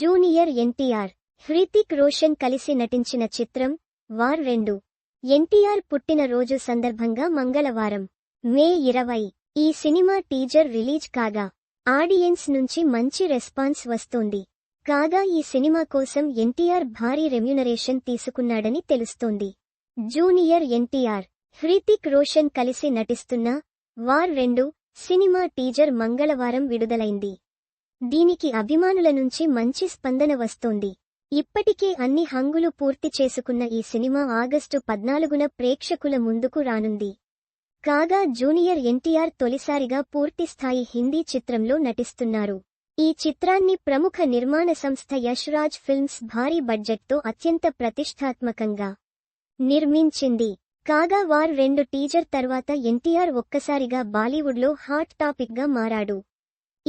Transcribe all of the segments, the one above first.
Junior NTR Hrithik Roshan కలిసి నటించిన చిత్రం వార్ రెండు. ఎన్టీఆర్ పుట్టినరోజు సందర్భంగా మంగళవారం మే ఇరవై. ఈ సినిమా టీజర్ రిలీజ్ కాగా ఆడియన్స్ నుంచి మంచి రెస్పాన్స్ వస్తోంది. కాగా ఈ సినిమా కోసం ఎన్టీఆర్ భారీ రెమ్యునరేషన్ తీసుకున్నాడని తెలుస్తోంది. జూనియర్ ఎన్టీఆర్ హృతిక్ రోషన్ కలిసి నటిస్తున్న వార్ రెండు సినిమా టీజర్ మంగళవారం విడుదలైంది. దీనికి అభిమానుల నుంచి మంచి స్పందన వస్తోంది. ఇప్పటికే అన్ని హంగులు పూర్తి చేసుకున్న ఈ సినిమా ఆగస్టు పద్నాలుగున ప్రేక్షకుల ముందుకు రానుంది. కాగా జూనియర్ ఎన్టీఆర్ తొలిసారిగా పూర్తిస్థాయి హిందీ చిత్రంలో నటిస్తున్నారు. ఈ చిత్రాన్ని ప్రముఖ నిర్మాణ సంస్థ యశ్రాజ్ ఫిల్మ్స్ భారీ బడ్జెట్తో అత్యంత ప్రతిష్టాత్మకంగా నిర్మించింది. కాగా వార్ రెండు టీజర్ తర్వాత ఎన్టీఆర్ ఒక్కసారిగా బాలీవుడ్లో హాట్ టాపిక్గా మారాడు.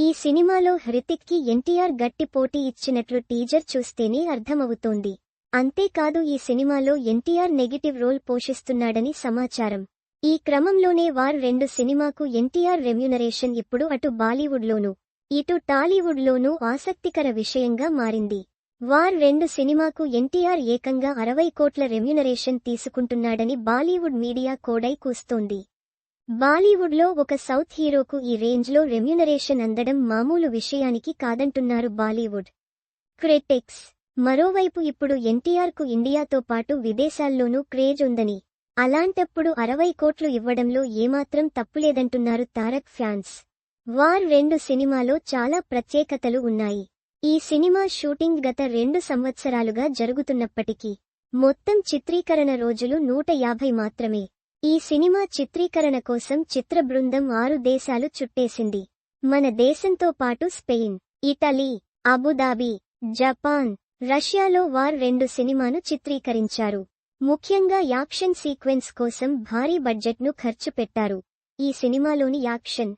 ఈ సినిమాలో హృతిక్కి ఎన్టీఆర్ గట్టి పోటీ ఇచ్చినట్లు టీజర్ చూస్తేనే అర్థమవుతోంది. అంతేకాదు ఈ సినిమాలో ఎన్టీఆర్ నెగిటివ్ రోల్ పోషిస్తున్నాడని సమాచారం. ఈ క్రమంలోనే వార్ రెండు సినిమాకు ఎన్టీఆర్ రెమ్యునరేషన్ ఇప్పుడు అటు బాలీవుడ్లోనూ ఇటు టాలీవుడ్లోనూ ఆసక్తికర విషయంగా మారింది. వార్ రెండు సినిమాకు ఎన్టీఆర్ ఏకంగా అరవై కోట్ల రెమ్యునరేషన్ తీసుకుంటున్నాడని బాలీవుడ్ మీడియా కోడై కూస్తోంది. బాలీవుడ్లో ఒక సౌత్ హీరోకు ఈ రేంజ్లో రెమ్యునరేషన్ అందడం మామూలు విషయానికి కాదంటున్నారు బాలీవుడ్ క్రిటిక్స్. మరోవైపు ఇప్పుడు ఎన్టీఆర్కు ఇండియాతో పాటు విదేశాల్లోనూ క్రేజ్ ఉందని అలాంటప్పుడు అరవై కోట్లు ఇవ్వడంలో ఏమాత్రం తప్పులేదంటున్నారు తారక్ ఫ్యాన్స్. వార్ రెండు సినిమాలో చాలా ప్రత్యేకతలు ఉన్నాయి. ఈ సినిమా షూటింగ్ గత రెండు సంవత్సరాలుగా జరుగుతున్నప్పటికీ మొత్తం చిత్రీకరణ రోజులు నూట యాభై మాత్రమే. ఈ సినిమా చిత్రీకరణ కోసం చిత్ర బృందం ఆరు దేశాలు చుట్టేసింది. మన దేశంతో పాటు Spain Italy Abu Dhabi Japan రష్యాలో వార్ రెండు సినిమాను చిత్రీకరించారు. ముఖ్యంగా యాక్షన్ సీక్వెన్స్ కోసం భారీ బడ్జెట్ను ఖర్చు పెట్టారు. ఈ సినిమాలోని యాక్షన్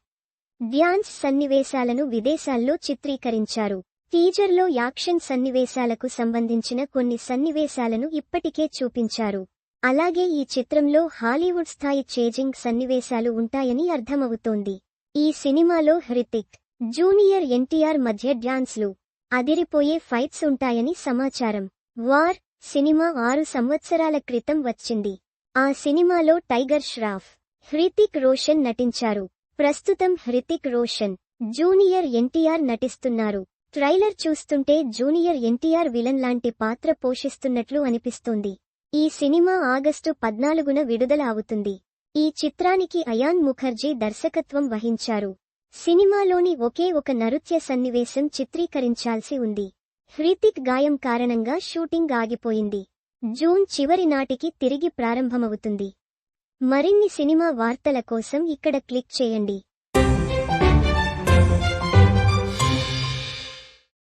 డ్యాన్స్ సన్నివేశాలను విదేశాల్లో చిత్రీకరించారు. టీజర్లో యాక్షన్ సన్నివేశాలకు సంబంధించిన కొన్ని సన్నివేశాలను ఇప్పటికే చూపించారు. అలాగే ఈ చిత్రంలో హాలీవుడ్ స్థాయి చేజింగ్ సన్నివేశాలు ఉంటాయని అర్థమవుతోంది. ఈ సినిమాలో హృతిక్ జూనియర్ ఎన్టీఆర్ మధ్య డ్యాన్స్లు అదిరిపోయే ఫైట్స్ ఉంటాయని సమాచారం. వార్ సినిమా ఆరు సంవత్సరాల క్రితం వచ్చింది. ఆ సినిమాలో టైగర్ ష్రాఫ్ హృతిక్ రోషన్ నటించారు. ప్రస్తుతం హృతిక్ రోషన్ జూనియర్ ఎన్టీఆర్ నటిస్తున్నారు. ట్రైలర్ చూస్తుంటే జూనియర్ ఎన్టీఆర్ విలన్ లాంటి పాత్ర పోషిస్తున్నట్లు అనిపిస్తోంది. ఈ సినిమా ఆగస్టు పద్నాలుగున విడుదల అవుతుంది ఈ చిత్రానికి అయాన్ ముఖర్జీ దర్శకత్వం వహించారు. సినిమాలోని ఒకే ఒక నృత్య సన్నివేశం చిత్రీకరించాల్సి ఉంది. హ్రితిక్ గాయం కారణంగా షూటింగ్ ఆగిపోయింది. జూన్ చివరి నాటికి తిరిగి ప్రారంభమవుతుంది. మరిన్ని సినిమా వార్తల కోసం ఇక్కడ క్లిక్ చేయండి.